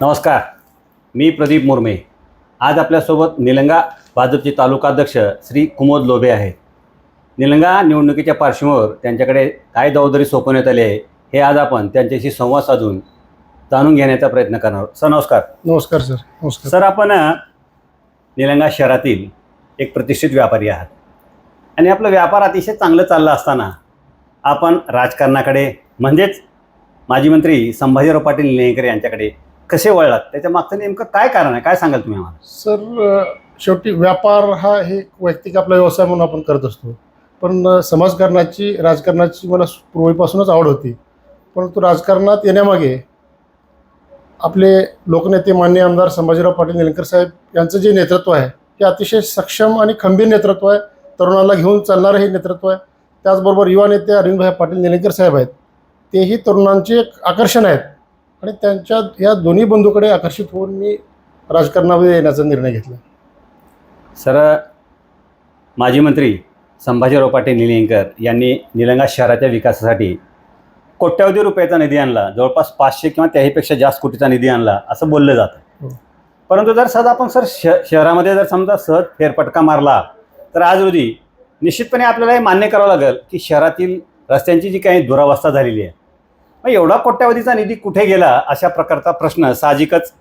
नमस्कार मी प्रदीप मुर्मे. आज आपल्यासोबत निलंगा भाजपचे तालुकाध्यक्ष श्री कुमोद लोभे आहेत. निलंगा निवडणुकीच्या पार्श्वभूमीवर त्यांच्याकडे काय जबाबदारी सोपवण्यात आली आहे हे आज आपण त्यांच्याशी संवाद साधून जाणून घेण्याचा प्रयत्न करणार आहोत. सर नमस्कार. नमस्कार सर. नमस्कार. सर आपण निलंगा शहरातील एक प्रतिष्ठित व्यापारी आहात. आणि आपला व्यापार अतिशय चांगलं चाललं असताना आपण राजकारणाकडे म्हणजेच माजी मंत्री संभाजीराव पाटील निलंगेकर यांच्याकडे कसे वळलात? त्याच्या मागचं नेमकं काय कारण आहे? काय सांगाल तुम्ही आम्हाला? सर शेवटी व्यापार हा हे एक वैयक्तिक आपला व्यवसाय म्हणून आपण करत असतो. पण समाजकारणाची राजकारणाची मला पूर्वीपासूनच आवड होती. परंतु राजकारणात येण्यामागे आपले लोकनेते मान्य आमदार संभाजीराव पाटील निलंकर साहेब यांचं जे नेतृत्व आहे हे अतिशय सक्षम आणि खंबीर नेतृत्व आहे. तरुणाला घेऊन चालणारं हे नेतृत्व आहे. त्याचबरोबर युवा नेते अरविंदभाई पाटील निलंकर साहेब आहेत. तेही तरुणांचे एक आकर्षण आहेत. आणि त्यांच्या या दोन्ही बंधूकडे आकर्षित होऊन मी राजकारणामध्ये येण्याचा निर्णय घेतला सर माजी मंत्री संभाजीराव पाटील निलंगेकर यांनी निलंगा शहराच्या विकासासाठी कोट्यावधी रुपयाचा निधी आणला जवळपास पाचशे किंवा त्याहीपेक्षा जास्त कोटीचा निधी आणला असं बोललं जातं हो. परंतु जर सहज आपण सर श शहरामध्ये जर समजा सहज फेरफटका मारला तर आज रोजी निश्चितपणे आपल्याला हे मान्य करावं लागेल की शहरातील रस्त्यांची जी काही दुरावस्था झालेली आहे मग एवढा कोट्यावधीचा निधी कुठे गेला अशा प्रकारचा प्रश्न साहजिकच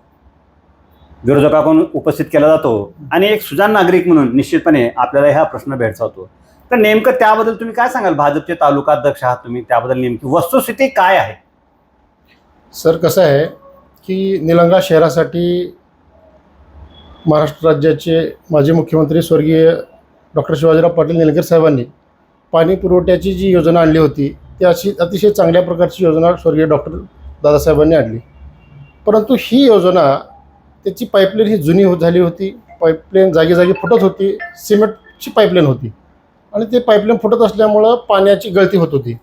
विरोधकाकडून उपस्थित केला जातो. आणि एक सुजाण नागरिक म्हणून निश्चितपणे आपल्याला हा प्रश्न भेडसावतो. तर नेमकं त्याबद्दल तुम्ही काय सांगाल? भाजपचे तालुका अध्यक्ष आहात तुम्ही. त्याबद्दल नेमकी वस्तुस्थिती काय आहे? सर कसं आहे की निलंगा शहरासाठी महाराष्ट्र राज्याचे माजी मुख्यमंत्री स्वर्गीय डॉक्टर शिवाजीराव पाटील निलंगेर साहेबांनी पाणी पुरवठ्याची जी योजना आणली होती ती अशी अतिशय चांगल्या प्रकारची योजना स्वर्गीय डॉक्टर दादासाहेबांनी आणली. परंतु ही योजना त्याची पाईपलाईन ही जुनी हो झाली होती. पाईपलाईन जागी जागी फुटत होती. सिमेंटची पाईपलाईन होती. आणि ते पाईपलाईन फुटत असल्यामुळं पाण्याची गळती होत होती.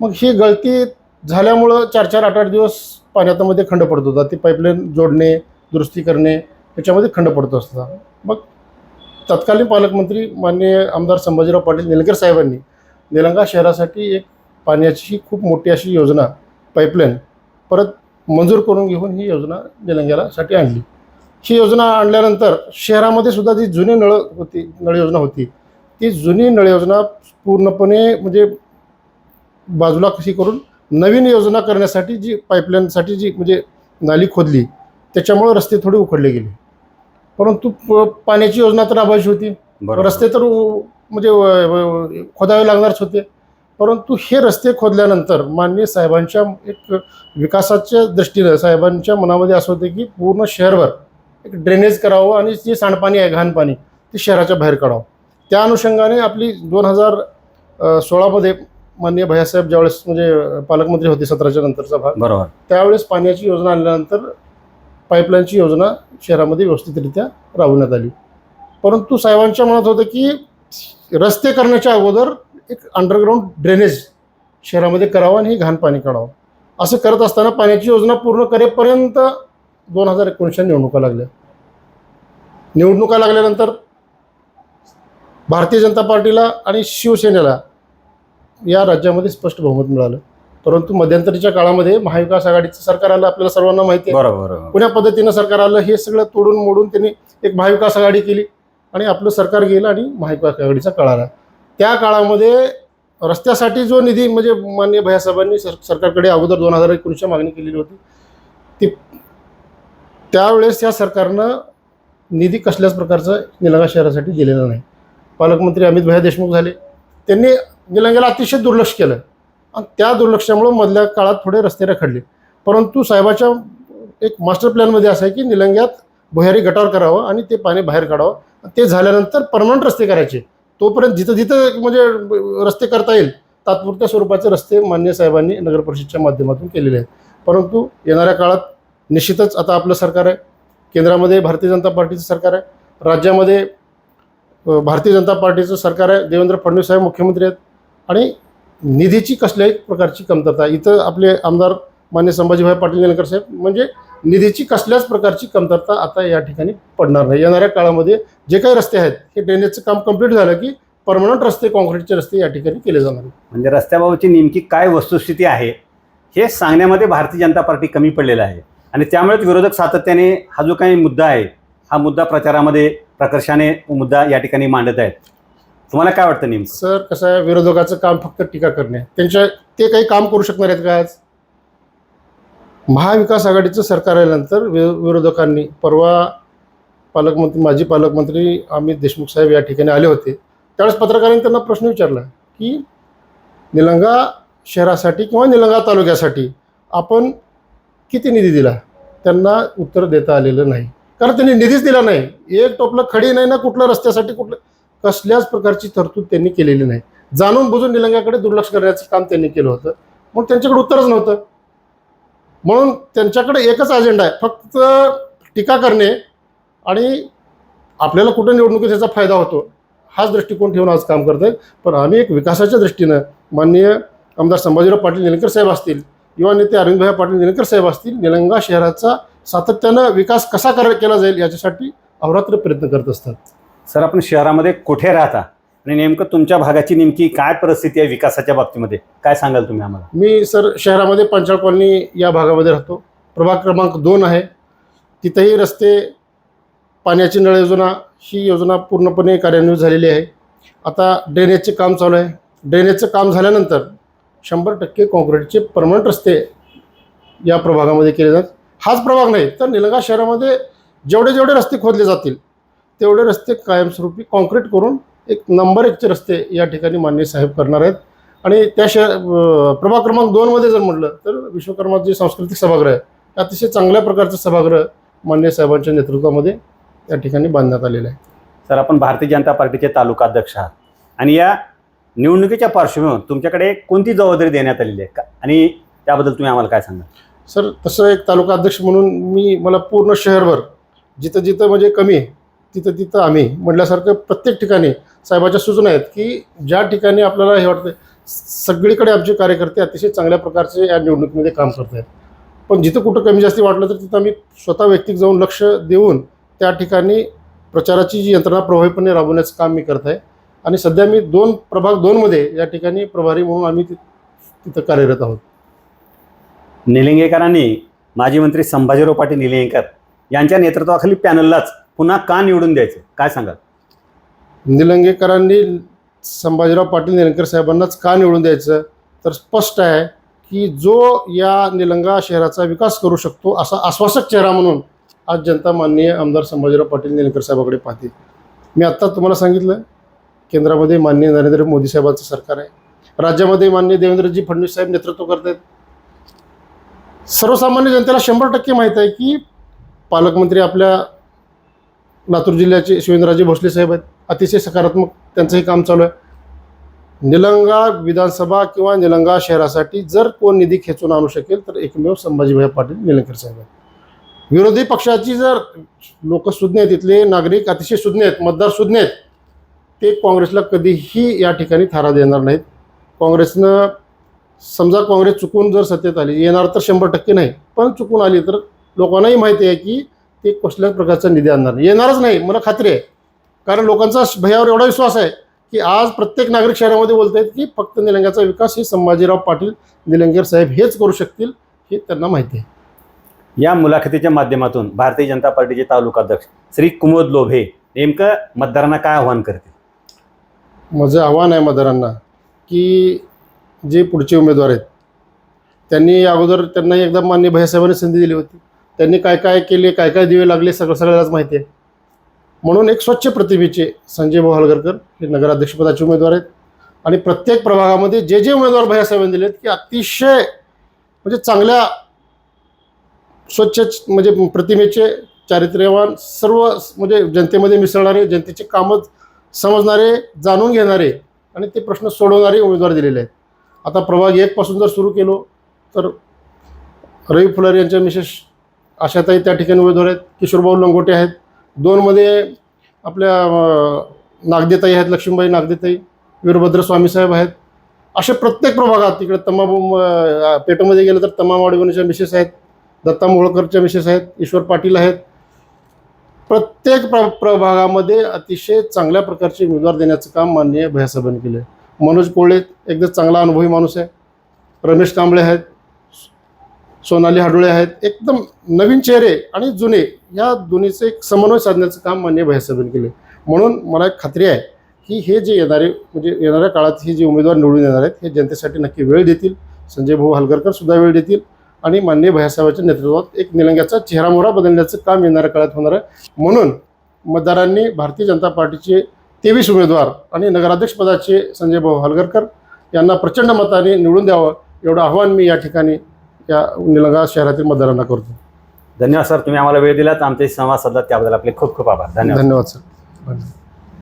मग ही गळती झाल्यामुळं चार चार आठ आठ दिवस पाण्यामध्ये खंड पडत होता. ती पाईपलाईन जोडणे दुरुस्ती करणे याच्यामध्ये खंड पडत असता. मग तत्कालीन पालकमंत्री माननीय आमदार संभाजीराव पाटील निलंगर साहेबांनी निलंगा शहरासाठी एक पाण्याची खूप मोठी अशी योजना पाईपलाईन परत मंजूर करून घेऊन ही योजना निलंग्यालासाठी आणली. ही योजना आणल्यानंतर शहरामध्ये सुद्धा जी जुनी नळ होती नळ योजना होती ती जुनी नळ योजना पूर्णपणे म्हणजे बाजूला कशी करून नवीन योजना करण्यासाठी जी पाईपलाईनसाठी जी म्हणजे नाली खोदली त्याच्यामुळं रस्ते थोडे उखडले गेले. परंतु पाण्याची योजना तर राबवायची होती. रस्ते तर म्हणजे खोदावे लागणारच होते. परंतु हे रस्ते खोदल्यानंतर माननीय साहेबांच्या एक विकासाच्या दृष्टीनं साहेबांच्या मनामध्ये असं होतं की पूर्ण शहरभर एक ड्रेनेज करावं आणि जे सांडपाणी आहे घाण पाणी ते शहराच्या बाहेर काढावं. त्या अनुषंगाने आपली दोन हजार सोळामध्ये माननीय भैयासाहेब ज्यावेळेस म्हणजे पालकमंत्री होते सतराच्या नंतरचा भाग बरोबर. त्यावेळेस पाण्याची योजना आणल्यानंतर पाईपलाईनची योजना शहरामध्ये व्यवस्थितरित्या राबवण्यात आली. परंतु साहेबांच्या मनात होतं की रस्ते करण्याच्या अगोदर एक अंडरग्राऊंड ड्रेनेज शहरामध्ये करावं आणि हे घाण पाणी काढावं. असं करत असताना पाण्याची योजना पूर्ण करेपर्यंत दोन हजार एकोणीसच्या निवडणुका लागल्या. निवडणुका लागल्यानंतर भारतीय जनता पार्टीला आणि शिवसेनेला या राज्यामध्ये स्पष्ट बहुमत मिळालं. परंतु मध्यंतरीच्या काळामध्ये महाविकास आघाडीचं सरकार आलं आपल्याला सर्वांना माहिती आहे. कुण्या पद्धतीनं सरकार आलं हे सगळं तोडून मोडून त्यांनी एक महाविकास आघाडी केली आणि आपलं सरकार गेलं आणि महाविकास आघाडीचा काळ आला त्या काळामध्ये रस्त्यासाठी जो निधी म्हणजे माननीय भैयासाहेबांनी सर सरकारकडे अगोदर दोन हजार एकोणीसच्या मागणी केलेली होती ती त्यावेळेस या सरकारनं निधी कसल्याच प्रकारचं निलंगा शहरासाठी दिलेला नाही. पालकमंत्री अमित भैया देशमुख झाले. त्यांनी निलंग्याला अतिशय दुर्लक्ष केलं आणि त्या दुर्लक्षामुळं मधल्या काळात थोडे रस्ते रखडले. परंतु साहेबाच्या एक मास्टर प्लॅनमध्ये असं आहे की निलंग्यात भुयारी गटार करावं आणि ते पाणी बाहेर काढावं. ते झाल्यानंतर परमनंट रस्ते करायचे. तोपर्यंत जिथं जिथं म्हणजे रस्ते करता येईल तात्पुरत्या स्वरूपाचे रस्ते मान्य साहेबांनी नगर परिषदच्या माध्यमातून केलेले आहेत. परंतु येणाऱ्या काळात निश्चितच आता आपलं सरकार आहे. केंद्रामध्ये भारतीय जनता पार्टीचं सरकार आहे. राज्यामध्ये भारतीय जनता पार्टीचं सरकार आहे. देवेंद्र फडणवीस साहेब मुख्यमंत्री आहेत. आणि निधीची कसल्याही प्रकारची कमतरता इथं आपले आमदार मान्य संभाजीभाई पाटील निलकर साहेब म्हणजे निधीची कसल्याच प्रकारची कमतरता आता या ठिकाणी पडणार नाही. येणाऱ्या काळामध्ये जे काही रस्ते आहेत हे ड्रेनेजचं काम कंप्लीट झालं की परमनंट रस्ते कॉन्क्रीटचे रस्ते या ठिकाणी केले जाणार म्हणजे रस्त्याबाबतची नेमकी काय वस्तुस्थिती आहे हे सांगण्यामध्ये भारतीय जनता पार्टी कमी पडलेलं आहे. आणि त्यामुळेच विरोधक सातत्याने हा जो काही मुद्दा आहे हा मुद्दा प्रचारामध्ये प्रकर्षाने मुद्दा या ठिकाणी मांडत आहेत. तुम्हाला काय वाटतं नेमकं? सर कसं आहे विरोधकाचं काम फक्त टीका करणे. त्यांच्या ते काही काम करू शकणार आहेत का आज? महाविकास आघाडीचं सरकार आल्यानंतर वि विरोधकांनी परवा पालकमंत्री माजी पालकमंत्री अमित देशमुख साहेब या ठिकाणी आले होते. त्यावेळेस पत्रकारांनी त्यांना प्रश्न विचारला की निलंगा शहरासाठी किंवा निलंगा तालुक्यासाठी आपण किती निधी दिला? त्यांना उत्तर देता आलेलं नाही. कारण त्यांनी निधीच दिला नाही. एक टोपलं खडी नाही ना कुठल्या रस्त्यासाठी कुठलं कसल्याच प्रकारची तरतूद त्यांनी केलेली नाही. जाणून बुजून निलंग्याकडे दुर्लक्ष करण्याचं काम त्यांनी केलं होतं. मग त्यांच्याकडे उत्तरच नव्हतं. म्हणून त्यांच्याकडे एकच अजेंडा आहे. फक्त टीका करणे आणि आपल्याला कुठं निवडणुकीत त्याचा फायदा होतो हाच दृष्टिकोन ठेवून आज काम करत आहेत पण आम्ही एक विकासाच्या दृष्टीनं माननीय आमदार संभाजीराव पाटील निलंकर साहेब असतील युवा नेते अरविंदभाई पाटील निलंकर साहेब असतील निलंगा शहराचा सातत्यानं विकास कसा कर केला जाईल याच्यासाठी अहोरात्र प्रयत्न करत असतात. सर आपण शहरामध्ये कुठे राहता? आणि नेमकं तुमच्या भागाची नेमकी काय परिस्थिती आहे विकासाच्या बाबतीमध्ये? काय सांगाल तुम्ही आम्हाला? मी सर शहरामध्ये पंचाळ कॉलनी या भागामध्ये राहतो. प्रभाग क्रमांक दोन आहे. तिथेही रस्ते पाण्याची नळ योजना ही योजना पूर्णपणे कार्यान्वित झालेली आहे. आता ड्रेनेजचे काम चालू आहे. ड्रेनेजचं काम झाल्यानंतर शंभर टक्के कॉन्क्रीटचे परमनंट रस्ते या प्रभागामध्ये केले जातात. हाच प्रभाग नाही तर निलंगा शहरामध्ये जेवढे जेवढे रस्ते खोदले जातील तेवढे रस्ते कायमस्वरूपी कॉन्क्रीट करून एक नंबर एकचे रस्ते या ठिकाणी मान्य साहेब करणार आहेत. आणि त्या प्रभाग क्रमांक दोनमध्ये जर म्हटलं तर विश्वकर्मा जे सांस्कृतिक सभागृह आहे अतिशय चांगल्या प्रकारचं सभागृह मान्य साहेबांच्या नेतृत्वामध्ये या ठिकाणी बांधण्यात आलेलं आहे. सर आपण भारतीय जनता पार्टीचे तालुका अध्यक्ष आहात. आणि या निवडणुकीच्या पार्श्वभूमीवर तुमच्याकडे कोणती जबाबदारी देण्यात आलेली आहे? का आणि त्याबद्दल तुम्ही आम्हाला काय सांगा सर तसं एक तालुका अध्यक्ष म्हणून मी मला पूर्ण शहरभर जिथं जिथं म्हणजे कमी आहे तिथं तिथं आम्ही म्हटल्यासारखं प्रत्येक ठिकाणी साहेबाच्या सूचना आहेत की ज्या ठिकाणी आपल्याला हे वाटतं सगळीकडे आमचे कार्यकर्ते अतिशय चांगल्या प्रकारचे या निवडणुकीमध्ये काम करत आहेत पण जिथं कुठं कमी जास्ती वाटलं तर तिथं आम्ही स्वतः वैयक्तिक जाऊन लक्ष देऊन त्या ठिकाणी प्रचाराची जी यंत्रणा प्रभावीपणे राबवण्याचं काम मी करत आहे आणि सध्या मी दोन प्रभाग दोनमध्ये या ठिकाणी प्रभारी म्हणून आम्ही तिथं कार्यरत आहोत. निलिंगेकरांनी माजी मंत्री संभाजीराव पाटील निलिंगेकर यांच्या नेतृत्वाखाली पॅनललाच पुन्हा का निवडून द्यायचं? काय सांगाल? निलंगेकरांनी संभाजीराव पाटील निलंगेकर साहेबांनाच का निवडून द्यायचं? तर स्पष्ट आहे की जो या निलंगा शहराचा विकास करू शकतो असा आश्वासक चेहरा म्हणून आज जनता माननीय आमदार संभाजीराव पाटील निलंगेकर साहेबाकडे पाहते. मी आत्ता तुम्हाला सांगितलं केंद्रामध्ये माननीय नरेंद्र मोदी साहेबांचं सरकार आहे. राज्यामध्ये माननीय देवेंद्रजी फडणवीस साहेब नेतृत्व करत आहेत सर्वसामान्य जनतेला शंभर टक्के माहीत आहे की पालकमंत्री आपल्या लातूर जिल्ह्याचे शिवेंद्रराजे भोसले साहेब आहेत. अतिशय सकारात्मक त्यांचंही काम चालू आहे. निलंगा विधानसभा किंवा निलंगा शहरासाठी जर कोण निधी खेचून आणू शकेल तर एकमेव संभाजीभाई पाटील निलंगेकर साहेब आहेत. विरोधी पक्षाची जर लोक सुज्ञ आहेत तिथले नागरिक अतिशय सुज्ञ आहेत मतदार सुज्ञ आहेत ते काँग्रेसला कधीही या ठिकाणी थारा देणार नाहीत. काँग्रेसनं समजा काँग्रेस चुकून जर सत्तेत आली येणार तर शंभर टक्के नाही पण चुकून आली तर लोकांनाही माहिती आहे की ते कसल्याच प्रकारचा निधी आणणार येणारच नाही मला खात्री आहे. कारण लोकांचा भयावर एवढा विश्वास आहे की आज प्रत्येक नागरिक शहरामध्ये बोलत आहेत की फक्त निलंग्याचा विकास हे संभाजीराव पाटील निलंगेकर साहेब हेच करू शकतील हे त्यांना माहिती आहे. या मुलाखतीच्या माध्यमातून भारतीय जनता पार्टीचे तालुका अध्यक्ष श्री कुमोद लोभे नेमकं मतदारांना काय आव्हान करते माझं आव्हान आहे मतदारांना की जे पुढचे उमेदवार आहेत त्यांनी अगोदर त्यांनाही एकदा मान्य भैयासाहेबांनी संधी दिली होती. त्यांनी काय काय केले काय काय दिवे लागले सगळं सगळ्यालाच माहिती आहे. म्हणून एक स्वच्छ प्रतिमेचे संजय भाऊ हलगरकर हे नगराध्यक्षपदाचे उमेदवार आहेत. आणि प्रत्येक प्रभागामध्ये जे जे उमेदवार भयासाहेबांनी दिलेत की अतिशय म्हणजे चांगल्या स्वच्छ म्हणजे प्रतिमेचे चारित्र्यवान सर्व म्हणजे जनतेमध्ये मिसळणारे जनतेचे कामं समजणारे जाणून घेणारे आणि ते प्रश्न सोडवणारे उमेदवार दिलेले आहेत. आता प्रभाग एकपासून जर सुरू केलो तर रवी फुलारी यांच्या मिसेस आशाताई त्या ठिकाणी उमेदवार आहेत. किशोरभाऊ लंगोटे आहेत. दोनमध्ये आपल्या नागदेताई आहेत लक्ष्मीबाई नागदेताई वीरभद्र स्वामीसाहेब आहेत. असे प्रत्येक प्रभागात तिकडे तमाबू अं, पेठमध्ये गेलं तर तम्मा माडवणीच्या मिसेस आहेत दत्ता मोळकरच्या मिसेस आहेत ईश्वर पाटील आहेत. प्रत्येक प्र प्रभागामध्ये अतिशय चांगल्या प्रकारचे उमेदवार देण्याचं काम माननीय भयासाहेबांनी केलं आहे मनोज कोळे एकदम चांगला अनुभवी माणूस आहे. रमेश कांबळे आहेत. सोनाली हाडोळे आहेत. एकदम नवीन चेहरे आणि जुने या दोन्हीचं एक समन्वय साधण्याचं काम मान्य भैयासाहेबांनी केले म्हणून मला एक खात्री आहे की हे जे येणारे म्हणजे येणाऱ्या काळात हे जे उमेदवार निवडून येणार आहेत हे जनतेसाठी नक्की वेळ देतील. संजय भाऊ हलगरकर सुद्धा वेळ देतील. आणि माननीय भैयासाहेबांच्या नेतृत्वात एक निलंग्याचा चेहरामोहरा बदलण्याचं काम येणाऱ्या काळात होणार आहे. म्हणून मतदारांनी भारतीय जनता पार्टीचे तेवीस उमेदवार आणि नगराध्यक्षपदाचे संजय भाऊ हलगरकर यांना प्रचंड मताने निवडून द्यावं एवढं आव्हान मी या ठिकाणी या निलंगा शहरातील मतदारांना करतो. धन्यवाद सर तुम्ही आम्हाला वेळ दिलात. आमच्याशी संवाद साधला. त्याबद्दल आपले खूप खूप आभार. धन्यवाद. धन्यवाद सर.